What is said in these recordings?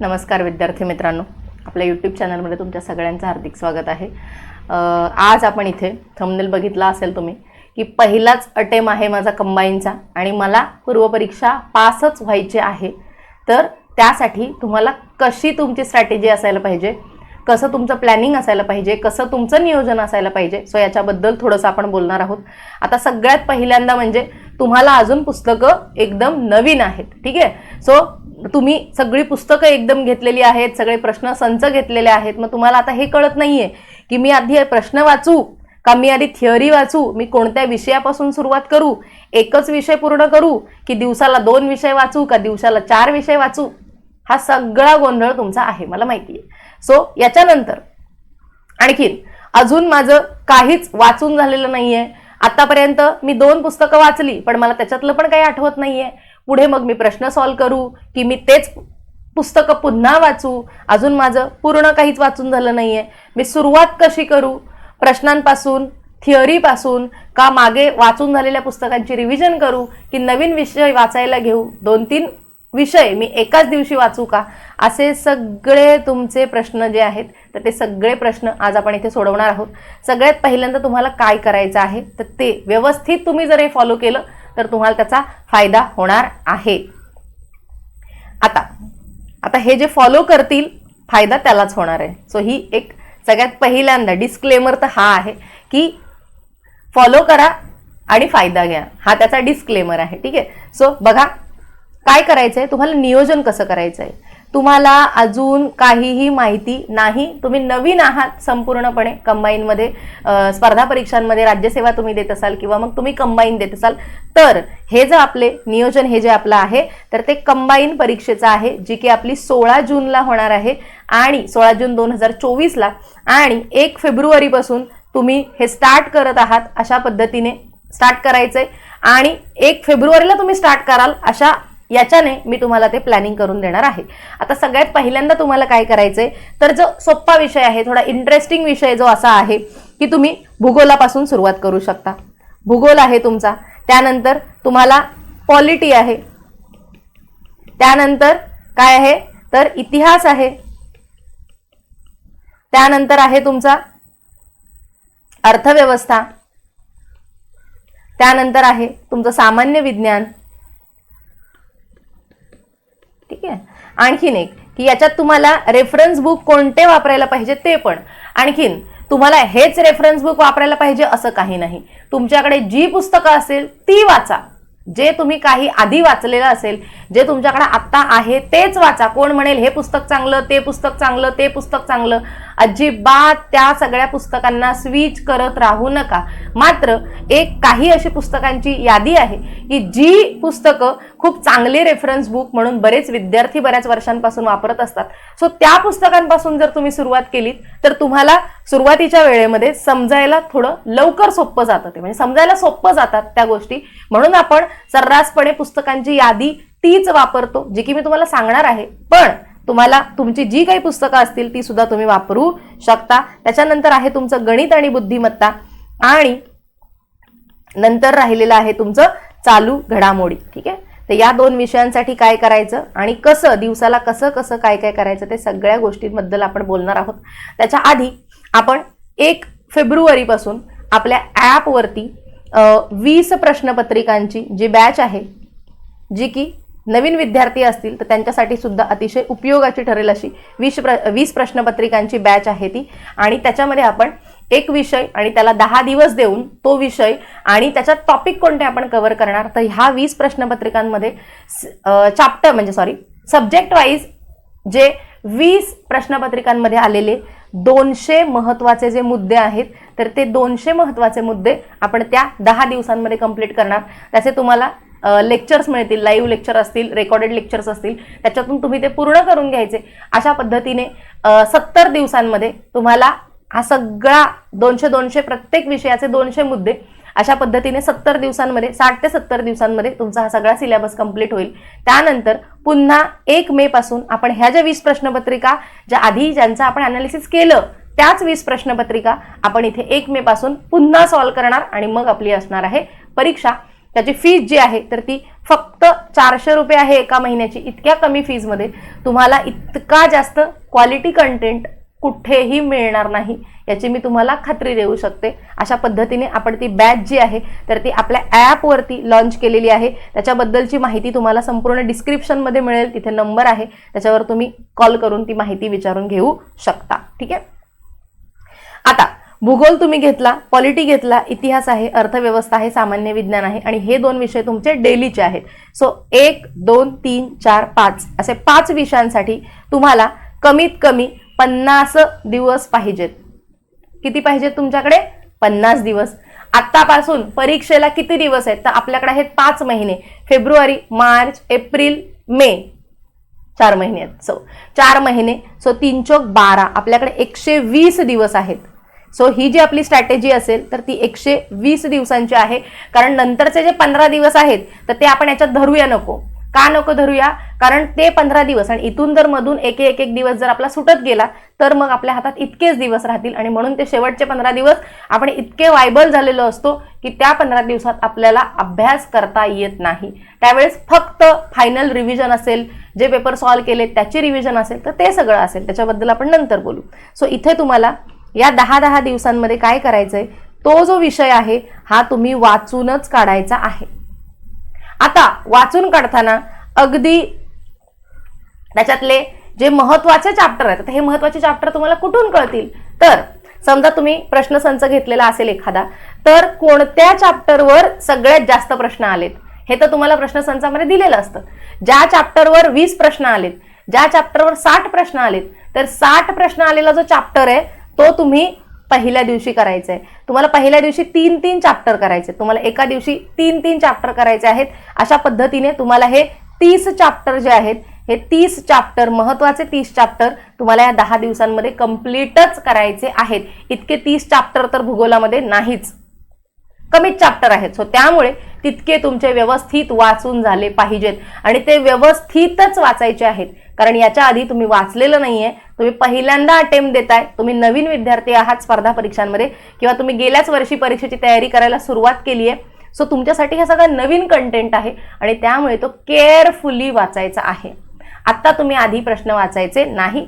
नमस्कार विद्यार्थी मित्रांनो. आपल्या यूट्यूब चॅनलमध्ये तुमच्या सगळ्यांचं हार्दिक स्वागत आहे. आज आपण इथे थंबनेल बघितला असेल तुम्ही की पहिलाच अटेम आहे माझा कंबाईनचा आणि मला पूर्वपरीक्षा पासच व्हायचे आहे. तर त्यासाठी तुम्हाला कशी तुमची स्ट्रॅटेजी असायला पाहिजे कसं तुमचं प्लॅनिंग असायला पाहिजे कसं तुमचं नियोजन असायला पाहिजे सो याच्याबद्दल थोडंसं आपण बोलणार आहोत. आता सगळ्यात पहिल्यांदा म्हणजे तुम्हाला अजून पुस्तकं एकदम नवीन आहेत ठीक आहे? सो तुम्ही सगळी पुस्तकं एकदम घेतलेली आहेत सगळे प्रश्न संच घेतलेले आहेत. मग तुम्हाला आता हे कळत नाही आहे की मी आधी प्रश्न वाचू का मी आधी थिअरी वाचू? मी कोणत्या विषयापासून सुरुवात करू? एकच विषय पूर्ण करू की दिवसाला दोन विषय वाचू का दिवसाला चार विषय वाचू? हा सगळा गोंधळ तुमचा आहे मला माहिती आहे. सो याच्यानंतर आणखीन अजून माझं काहीच वाचून झालेलं नाही आहे आतापर्यंत मी दोन पुस्तकं वाचली पण मला त्याच्यातलं पण काही आठवत नाही आहे पुढे मग मी प्रश्न सॉल्व्ह करू की मी तेच पुस्तकं पुन्हा वाचू. अजून माझं पूर्ण काहीच वाचून झालं नाही आहे मी सुरुवात कशी करू? प्रश्नांपासून थिअरीपासून का मागे वाचून झालेल्या पुस्तकांची रिव्हिजन करू की नवीन विषय वाचायला घेऊ? दोन तीन विषय मी एकाच दिवशी वाचू का? असे सगळे तुमचे प्रश्न जे आहेत तर ते सगळे प्रश्न आज आपण इथे सोडवणार आहोत. सगळ्यात पहिल्यांदा तुम्हाला काय करायचं आहे तर ते व्यवस्थित तुम्ही जर हे फॉलो केलं तर तुम्हाला त्याचा फायदा होणार आहे. आता आता हे जे फॉलो करतील फायदा त्यालाच होणार आहे. सो ही एक सगळ्यात पहिल्यांदा डिस्क्लेमर तर हा आहे की फॉलो करा आणि फायदा घ्या. हा त्याचा डिस्क्लेमर आहे. ठीक आहे? सो बघा काय करायचं आहे तुम्हाला नियोजन कसं करायचं आहे तुम्हाला अजून काहीही माहिती नाही. तुम्ही नवीन आहात संपूर्णपणे. कंबाईनमध्ये स्पर्धा परीक्षांमध्ये राज्यसेवा तुम्ही देत असाल किंवा मग तुम्ही कंबाईन देत असाल. तर हे जे आपले नियोजन हे जे आपलं आहे तर ते कंबाईन परीक्षेचं आहे जी की आपली सोळा जूनला होणार आहे आणि सोळा जून दोन हजार चोवीसला आणि एक फेब्रुवारीपासून तुम्ही हे स्टार्ट करत आहात अशा पद्धतीने स्टार्ट करायचंय. आणि एक फेब्रुवारीला तुम्ही स्टार्ट कराल अशा याच्याने मी तुम्हाला ते प्लॅनिंग करून देणार आहे. आता सगळ्यात पहिल्यांदा तुम्हाला काय करायचंय तर जो सोप्पा विषय आहे थोडा इंटरेस्टिंग विषय जो असा आहे की तुम्ही भूगोलापासून सुरुवात करू शकता. भूगोल आहे तुमचा त्यानंतर तुम्हाला पॉलिटी आहे. त्यानंतर काय आहे तर इतिहास आहे. त्यानंतर आहे तुमचा अर्थव्यवस्था. त्यानंतर आहे तुमचं सामान्य विज्ञान ठीक आहे आणखीन एक की याच्यात तुम्हाला रेफरन्स बुक कोणते वापरायला पाहिजे ते पण. आणखीन तुम्हाला हेच रेफरन्स बुक वापरायला पाहिजे असं काही नाही. तुमच्याकडे जी पुस्तकं असेल ती वाचा. जे तुम्ही काही आधी वाचलेलं असेल जे तुमच्याकडे आत्ता आहे तेच वाचा. कोण म्हणेल हे पुस्तक चांगलं ते पुस्तक चांगलं ते पुस्तक चांगलं. अजिबात त्या सगळ्या पुस्तकांना स्विच करत राहू नका. मात्र एक काही अशी पुस्तकांची यादी आहे की जी पुस्तकं खूप चांगले रेफरन्स बुक म्हणून बरेच विद्यार्थी बऱ्याच वर्षांपासून वापरत असतात. सो त्या पुस्तकांपासून जर तुम्ही सुरुवात केलीत तर तुम्हाला सुरुवातीच्या वेळेमध्ये समजायला थोडं लवकर सोपं जातं ते. म्हणजे समजायला सोपं जातात त्या गोष्टी. म्हणून आपण सर्रासपणे पुस्तकांची यादी तीच वापरतो जी की मी तुम्हाला सांगणार आहे. पण तुम्हाला तुमची जी काही पुस्तकं असतील ती सुद्धा तुम्ही वापरू शकता. त्याच्यानंतर आहे तुमचं गणित आणि बुद्धिमत्ता. आणि नंतर राहिलेलं आहे तुमचं चालू घडामोडी. ठीक आहे? तर या दोन विषयांसाठी काय करायचं आणि कसं दिवसाला कसं कसं काय काय करायचं ते सगळ्या गोष्टींबद्दल आपण बोलणार आहोत. त्याच्या आधी आपण एक फेब्रुवारीपासून आपल्या ॲपवरती वीस प्रश्नपत्रिकांची जी बॅच आहे जी की नवीन विद्यार्थी असतील तर त्यांच्यासाठी सुद्धा अतिशय उपयोगाची ठरेल अशी वीस प्र वीस प्रश्नपत्रिकांची बॅच आहे ती. आणि त्याच्यामध्ये आपण एक विषय आणि त्याला दहा दिवस देऊन तो विषय आणि त्याच्यात टॉपिक कोणते आपण कव्हर करणार तर ह्या वीस प्रश्नपत्रिकांमध्ये चाप्टर म्हणजे सॉरी सब्जेक्ट वाईज जे वीस प्रश्नपत्रिकांमध्ये आलेले दोनशे महत्त्वाचे जे मुद्दे आहेत तर ते दोनशे महत्त्वाचे मुद्दे आपण त्या दहा दिवसांमध्ये कंप्लीट करणार. त्याचे तुम्हाला लेक्चर्स मिळतील लाईव्ह लेक्चर असतील रेकॉर्डेड लेक्चर्स असतील त्याच्यातून तुम्ही ते पूर्ण करून घ्यायचे. अशा पद्धतीने सत्तर दिवसांमध्ये तुम्हाला हा सगळा दोनशे दोनशे प्रत्येक विषयाचे दोनशे मुद्दे अशा पद्धतीने सत्तर दिवसांमध्ये साठ ते सत्तर दिवसांमध्ये तुमचा हा सगळा सिलेबस कंप्लीट होईल. त्यानंतर पुन्हा एक मे पासून आपण ह्या ज्या वीस प्रश्नपत्रिका ज्या आधी ज्यांचं आपण अनालिसिस केलं त्याच वीस प्रश्नपत्रिका आपण इथे एक मे पासून पुन्हा सॉल्व्ह करणार आणि मग आपली असणार आहे परीक्षा. त्याची फीज जी आहे तर ती फक्त चारशे रुपये आहे एका महिन्याची. इतक्या कमी फीजमध्ये तुम्हाला इतका जास्त क्वालिटी कंटेंट कुठेही मिळणार नाही याची मी तुम्हाला खात्री देऊ शकते. अशा पद्धतीने आपण ती बॅच जी आहे तर ती आपल्या ॲपवरती लॉन्च केलेली आहे. त्याच्याबद्दलची माहिती तुम्हाला संपूर्ण डिस्क्रिप्शनमध्ये मिळेल तिथे नंबर आहे. त्याच्यावर तुम्ही कॉल करून ती माहिती विचारून घेऊ शकता. ठीक आहे? आता भूगोल तुम्ही घेतला पॉलिटी घेतला इतिहास आहे अर्थव्यवस्था आहे सामान्य विज्ञान आहे आणि हे दोन विषय तुमचे डेलीचे आहेत. सो एक दोन तीन चार पाच असे पाच विषयांसाठी तुम्हाला कमीत कमी पन्नास दिवस पाहिजेत. किती पाहिजेत तुमच्याकडे? पन्नास दिवस. आत्तापासून परीक्षेला किती दिवस आहेत? तर आपल्याकडे आहेत पाच महिने. फेब्रुवारी मार्च एप्रिल मे. चार महिने आहेत. सो चार महिने. सो तीन चौक बारा. आपल्याकडे एकशे वीस दिवस आहेत. सो ही जी आपली स्ट्रॅटेजी असेल तर ती एकशे वीस दिवसांची आहे. कारण नंतरचे जे पंधरा दिवस आहेत तर ते आपण याच्यात धरूया नको. का नको धरूया? कारण ते पंधरा दिवस आणि इथून जर मधून एक एक एक दिवस जर आपला सुटत गेला तर मग आपल्या हातात इतकेच दिवस राहतील. आणि म्हणून ते शेवटचे पंधरा दिवस आपण इतके वायबल झालेलो असतो की त्या पंधरा दिवसात आपल्याला अभ्यास करता येत नाही. त्यावेळेस फक्त फायनल रिव्हिजन असेल जे पेपर सॉल्व्ह केले त्याची रिव्हिजन असेल तर ते सगळं असेल. त्याच्याबद्दल आपण नंतर बोलू. सो इथे तुम्हाला या दहा दहा दिवसांमध्ये काय करायचंय? तो जो विषय आहे हा तुम्ही वाचूनच काढायचा आहे. आता वाचून काढताना अगदी त्याच्यातले जे महत्त्वाचे चॅप्टर आहेत हे महत्त्वाचे चॅप्टर तुम्हाला कुठून कळतील? तर समजा तुम्ही प्रश्नसंच घेतलेला असेल एखादा तर कोणत्या चॅप्टरवर सगळ्यात जास्त प्रश्न आलेत? हे तर तुम्हाला प्रश्नसंचामध्ये दिलेलं असतं. ज्या चॅप्टरवर वीस प्रश्न आलेत ज्या चॅप्टरवर साठ प्रश्न आलेत तर साठ प्रश्न आलेला जो चॅप्टर आहे तो तुम्ही पहिल्या दिवशी करायचा आहे तुम्हाला पहिल्या दिवशी तीन तीन चॅप्टर करायचे. तुम्हाला एका दिवशी तीन तीन चॅप्टर करायचे आहेत. अशा पद्धतीने तुम्हाला हे तीस चॅप्टर जे आहेत हे तीस चॅप्टर महत्त्वाचे तीस चॅप्टर तुम्हाला या दहा दिवसांमध्ये कम्प्लीटच करायचे आहेत. इतके तीस चॅप्टर तर भूगोलामध्ये नाहीच. कमीच चॅप्टर आहेत. सो त्यामुळे तितके तुमचे व्यवस्थित वाचून झाले पाहिजेत. आणि ते व्यवस्थितच वाचायचे आहेत. कारण याच्या आधी तुम्ही वाचलेलं नाहीये. तुम्ही पहिल्यांदा अटेम्प्ट देताय. तुम्ही नवीन विद्यार्थी आहात स्पर्धा परीक्षांमध्ये. किंवा तुम्ही गेल्याच वर्षी परीक्षेची तयारी करायला सुरुवात केली आहे सो तुमच्यासाठी हे सगळा नवीन कंटेंट आहे. आणि त्यामुळे तो केअरफुली वाचायचा आहे. आत्ता तुम्ही आधी प्रश्न वाचायचे नाही.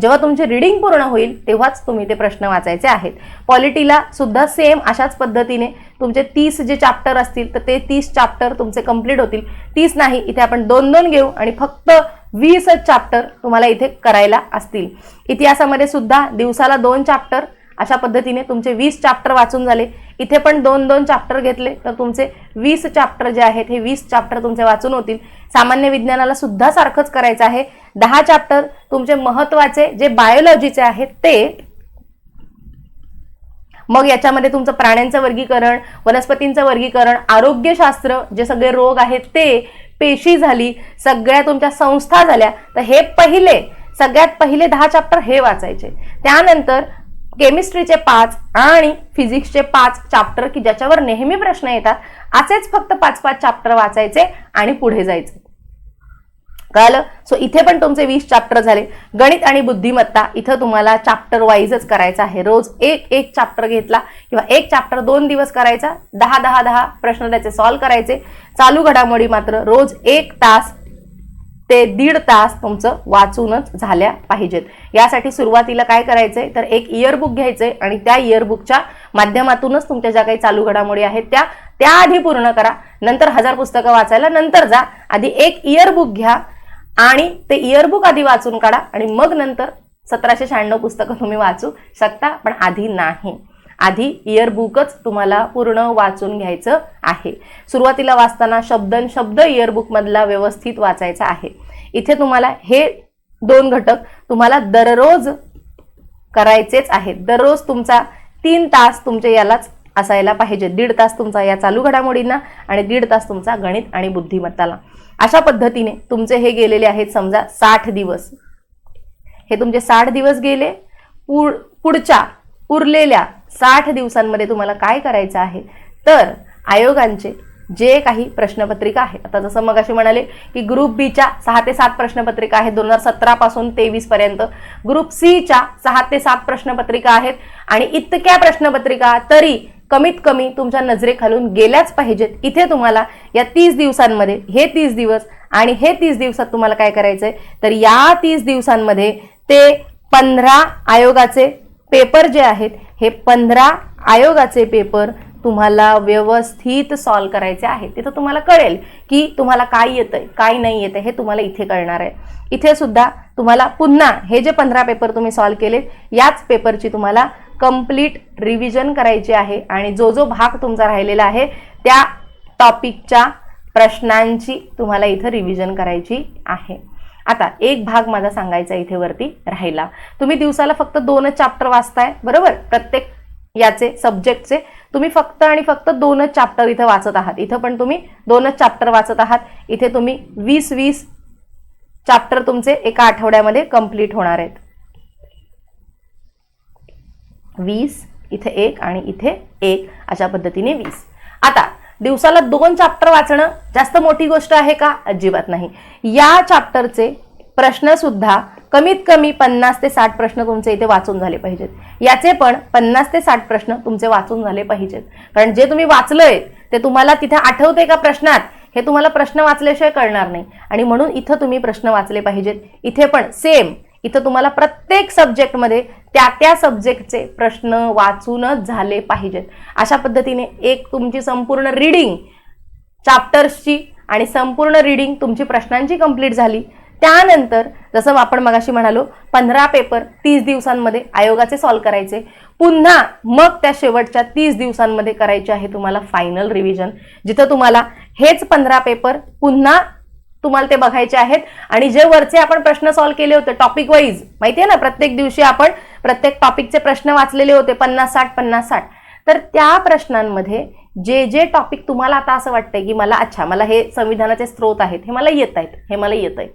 जेव्हा तुमची रिडिंग पूर्ण होईल तेव्हाच तुम्ही ते प्रश्न वाचायचे आहेत. पॉलिटीला सुद्धा सेम अशाच पद्धतीने तुमचे तीस जे चॅप्टर असतील तर ते तीस चॅप्टर तुमचे कंप्लीट होतील. तीस नाही इथे आपण दोन दोन घेऊ आणि फक्त वीसच चॅप्टर तुम्हाला इथे करायला असतील. इतिहासामध्ये सुद्धा दिवसाला दोन चॅप्टर अशा पद्धतीने तुमचे वीस चॅप्टर वाचून झाले. इथे पण दोन दोन चॅप्टर घेतले. तर तुमचे वीस चॅप्टर जे आहेत हे वीस चॅप्टर तुमचे वाचून होतील. सामान्य विज्ञानाला सुद्धा सारखंच करायचं आहे. दहा चॅप्टर तुमचे महत्त्वाचे जे बायोलॉजीचे आहेत ते मग याच्यामध्ये तुमचं प्राण्यांचं वर्गीकरण वनस्पतींचं वर्गीकरण आरोग्यशास्त्र जे सगळे रोग आहेत ते पेशी झाली सगळ्या तुमच्या संस्था झाल्या. तर हे पहिले सगळ्यात पहिले दहा चॅप्टर हे वाचायचे. त्यानंतर केमिस्ट्रीचे पाच आणि फिजिक्सचे पाच चॅप्टर की ज्याच्यावर नेहमी प्रश्न येतात असेच फक्त पाच पाच चॅप्टर वाचायचे आणि पुढे जायचे. कळलं? सो इथे पण तुमचे वीस चॅप्टर झाले. गणित आणि बुद्धिमत्ता इथं तुम्हाला चॅप्टर वाईजच करायचं आहे. रोज एक एक चॅप्टर घेतला किंवा एक चॅप्टर दोन दिवस करायचा दहा दहा दहा प्रश्न त्याचे सॉल्व्ह करायचे. चालू घडामोडी मात्र रोज एक तास ते दीड तास तुमचं वाचूनच झाल्या पाहिजेत. यासाठी सुरुवातीला काय करायचंय? तर एक इयरबुक घ्यायचंय आणि त्या इयरबुकच्या माध्यमातूनच तुमच्या ज्या काही चालू घडामोडी आहेत त्या त्याआधी पूर्ण करा. नंतर हजार पुस्तकं वाचायला नंतर जा. आधी एक इयरबुक घ्या आणि ते इयरबुक आधी वाचून काढा आणि मग नंतर सतराशे शहाण्णव पुस्तकं तुम्ही वाचू शकता पण आधी नाही. आधी इयरबुकच तुम्हाला पूर्ण वाचून घ्यायचं आहे. सुरुवातीला वाचताना शब्दन शब्द इयरबुकमधला व्यवस्थित वाचायचा आहे. इथे तुम्हाला हे दोन घटक तुम्हाला दररोज करायचेच आहेत. दररोज तुमचा तीन तास तुमचे यालाच असायला पाहिजे. दीड तास तुमचा या चालू घडामोडींना आणि दीड तास तुमचा गणित आणि बुद्धिमत्ताला. अशा पद्धतीने तुमचे हे गेलेले आहेत समजा साठ दिवस. हे तुमचे साठ दिवस गेले. पुढच्या उरलेल्या साठ दिवसांमध्ये तुम्हाला काय करायचं आहे? तर आयोगांचे जे काही प्रश्नपत्रिका आहे आता जसं मग असे म्हणाले की ग्रुप बीच्या सहा ते सात प्रश्नपत्रिका आहेत दोन हजार सतरापासून तेवीसपर्यंत ग्रुप सीच्या सहा ते सात प्रश्नपत्रिका आहेत आणि इतक्या प्रश्नपत्रिका तरी कमीत कमी तुमच्या नजरेखालून गेल्याच पाहिजेत. इथे तुम्हाला या तीस दिवसांमध्ये हे तीस दिवस आणि हे तीस दिवसात तुम्हाला काय करायचंय? तर या तीस दिवसांमध्ये ते पंधरा आयोगाचे पेपर जे आहेत हे पंधरा आयोगाचे पेपर तुम्हाला व्यवस्थित सॉल्व करायचे आहेत. तिथं तुम्हाला कळेल की तुम्हाला काय येतंय काय नाही येतं हे तुम्हाला इथे कळणार आहे. इथे सुद्धा तुम्हाला पुन्हा हे जे पंधरा पेपर तुम्ही सॉल्व केले याच पेपरची तुम्हाला कंप्लीट रिव्हिजन करायची आहे आणि जो जो भाग तुमचा राहिलेला आहे त्या टॉपिकच्या प्रश्नांची तुम्हाला इथं रिव्हिजन करायची आहे. आता एक भाग माझा सांगायचा इथे वरती राहिला. तुम्ही दिवसाला फक्त दोनच चॅप्टर वाचताय बरोबर? प्रत्येक याचे सब्जेक्टचे तुम्ही फक्त आणि फक्त दोनच चॅप्टर इथं वाचत आहात. इथं पण तुम्ही दोनच चॅप्टर वाचत आहात. इथे तुम्ही वीस वीस चॅप्टर तुमचे एका आठवड्यामध्ये कंप्लीट होणार आहेत. वीस इथे एक आणि इथे एक. अशा पद्धतीने वीस. आता दिवसाला दोन चॅप्टर वाचणं जास्त मोठी गोष्ट आहे का? अजिबात नाही. या चॅप्टरचे प्रश्न सुद्धा कमीत कमी पन्नास ते साठ प्रश्न तुमचे इथे वाचून झाले पाहिजेत. याचे पण पन्नास ते साठ प्रश्न तुमचे वाचून झाले पाहिजेत. कारण जे तुम्ही वाचलंय ते तुम्हाला तिथे आठवते का प्रश्नात? हे तुम्हाला प्रश्न वाचल्याशिवाय कळणार नाही. आणि म्हणून इथं तुम्ही प्रश्न वाचले पाहिजेत. इथे पण सेम इथं तुम्हाला प्रत्येक सब्जेक्टमध्ये त्या त्या सब्जेक्टचे प्रश्न वाचूनच झाले पाहिजेत. अशा पद्धतीने एक तुमची संपूर्ण रीडिंग चॅप्टर्सची आणि संपूर्ण रीडिंग तुमची प्रश्नांची कंप्लीट झाली. त्यानंतर जसं आपण मगाशी म्हणालो पंधरा पेपर तीस दिवसांमध्ये आयोगाचे सॉल्व करायचे. पुन्हा मग त्या शेवटच्या तीस दिवसांमध्ये करायचे आहे तुम्हाला फायनल रिव्हिजन जिथं तुम्हाला हेच पंधरा पेपर पुन्हा तुम्हाला ते बघायचे आहेत. आणि जे वरचे आपण प्रश्न सॉल्व्ह केले होते टॉपिक वाईज माहिती आहे ना प्रत्येक दिवशी आपण प्रत्येक टॉपिकचे प्रश्न वाचलेले होते पन्नास साठ पन्नास साठ. तर त्या प्रश्नांमध्ये जे जे टॉपिक तुम्हाला आता असं वाटतंय की मला अच्छा मला हे संविधानाचे स्रोत आहेत हे मला येत आहेत हे मला येत आहे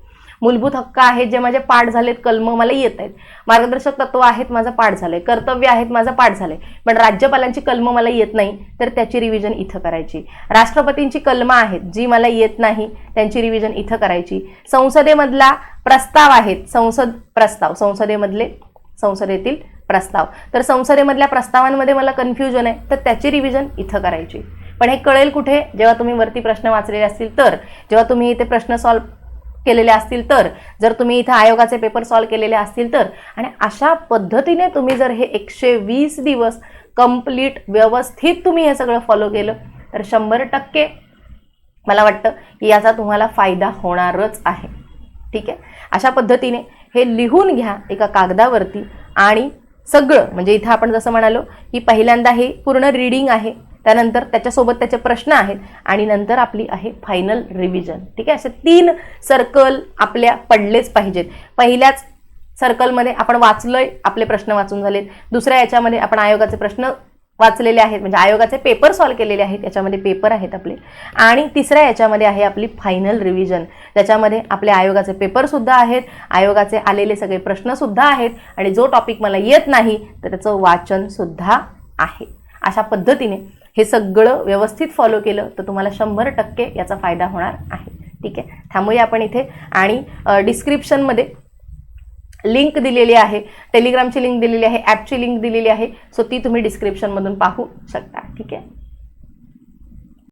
मूलभूत हक्क आहेत जे माझे पाठ झालेत कलम मला येत आहेत. मार्गदर्शक तत्व आहेत माझं पाठ झालंय. कर्तव्य आहेत माझं पाठ झालंय. पण राज्यपालांची कलम मला येत नाही तर त्याची रिव्हिजन इथं करायची. राष्ट्रपतींची कलमं आहेत जी मला येत नाही त्यांची रिव्हिजन इथं करायची. संसदेमधला प्रस्ताव आहेत संसद प्रस्ताव संसदेमधले संसदेतील प्रस्ताव. तर संसदेमधल्या प्रस्तावांमध्ये मला कन्फ्युजन आहे तर त्याची रिव्हिजन इथं करायची. पण हे कळेल कुठे? जेव्हा तुम्ही वरती प्रश्न वाचलेले असतील तर. जेव्हा तुम्ही इथे प्रश्न सॉल्व केलेले असतील तर जर तुम्ही इथं आयोगाचे पेपर सॉल्व केलेले असतील तर आणि अशा पद्धतीने तुम्ही जर हे एकशे वीस दिवस कंप्लीट व्यवस्थित तुम्ही हे सगळं फॉलो केलं तर शंभर टक्के मला वाटतं की याचा तुम्हाला फायदा होणारच आहे. ठीक आहे? अशा पद्धतीने हे लिहून घ्या एका कागदावरती आणि सगळं म्हणजे इथं आपण जसं म्हणालो की पहिल्यांदा हे पूर्ण रीडिंग आहे त्यानंतर त्याच्यासोबत त्याचे प्रश्न आहेत आणि नंतर आपली आहे फायनल रिव्हिजन ठीक आहे? असे तीन सर्कल आपल्या पडलेच पाहिजेत. पहिल्याच सर्कलमध्ये आपण वाचलोय आपले प्रश्न वाचून झालेत. दुसऱ्या याच्यामध्ये आपण आयोगाचे प्रश्न वाचलेले आहेत. म्हणजे आयोगाचे पेपर सॉल्व केलेले आहेत. याच्यामध्ये पेपर आहेत आपले. आणि तिसऱ्या याच्यामध्ये आहे आपली फायनल रिव्हिजन ज्याच्यामध्ये आपले आयोगाचे पेपरसुद्धा आहेत. आयोगाचे आलेले सगळे प्रश्नसुद्धा आहेत. आणि जो टॉपिक मला येत नाही तर त्याचं वाचनसुद्धा आहे. अशा पद्धतीने हे सगळं व्यवस्थित फॉलो केलं तर तुम्हाला शंभर टक्के याचा फायदा होणार आहे. ठीक आहे? थांबूया आपण इथे. आणि डिस्क्रिप्शनमध्ये लिंक दिलेली आहे. टेलिग्रामची लिंक दिलेली आहे ॲपची लिंक दिलेली आहे. सो ती तुम्ही डिस्क्रिप्शनमधून पाहू शकता. ठीक आहे?